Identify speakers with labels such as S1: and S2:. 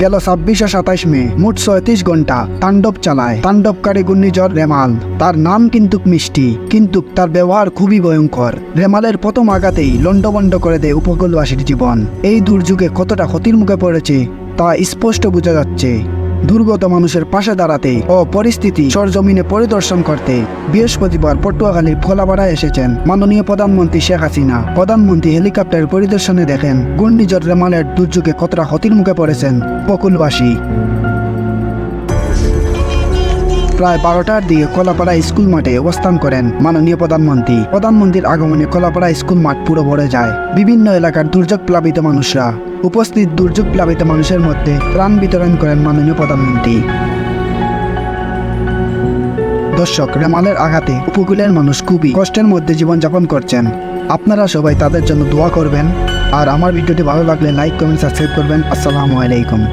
S1: গেল ছাব্বিশ সাতাইশ মে, মোট ছয়ত্রিশ ঘণ্টা তাণ্ডব চালায়। তাণ্ডবকারী ঘূর্ণিঝড় রেমাল। তার নাম কিন্তু মিষ্টি, কিন্তু তার ব্যবহার খুবই ভয়ঙ্কর। রেমালের প্রথম আঘাতেই লণ্ডভণ্ড করে দেয় উপকূলবাসীর জীবন। এই দুর্যোগে কতটা ক্ষতির মুখে পড়েছে, তা স্পষ্ট বোঝা যাচ্ছে। দুর্গত মানুষের পাশে দাঁড়াতে ও পরিস্থিতি সরজমিনে পরিদর্শন করতে বৃহস্পতিবার পটুয়াখালীর ফোলাপাড়ায় এসেছেন মাননীয় প্রধানমন্ত্রী শেখ হাসিনা। প্রধানমন্ত্রী হেলিকপ্টার পরিদর্শনে দেখেন ঘূর্ণিঝড় রেমালের দুর্যোগে কতটা ক্ষতির মুখে পড়েছেন। উপকূলবাসী প্রায় বারোটার দিকে কলাপাড়া স্কুল মাঠে অবস্থান করেন মাননীয় প্রধানমন্ত্রী। প্রধানমন্ত্রীর আগমনে কলাপাড়া স্কুল মাঠ পুরো ভরে যায়। বিভিন্ন এলাকার দুর্যোগ প্লাবিত মানুষরা। উপস্থিত দুর্যোগ প্লাবিত মানুষের মধ্যে ত্রাণ বিতরণ করেন মাননীয় প্রধানমন্ত্রী। দর্শক, রেমালের আঘাতে উপকূলের মানুষ খুবই কষ্টের মধ্যে জীবনযাপন করছেন। আপনারা সবাই তাদের জন্য দোয়া করবেন। আর আমার ভিডিওটি ভালো লাগলে লাইক, কমেন্ট, সাবস্ক্রাইব করবেন। আসসালামু আলাইকুম।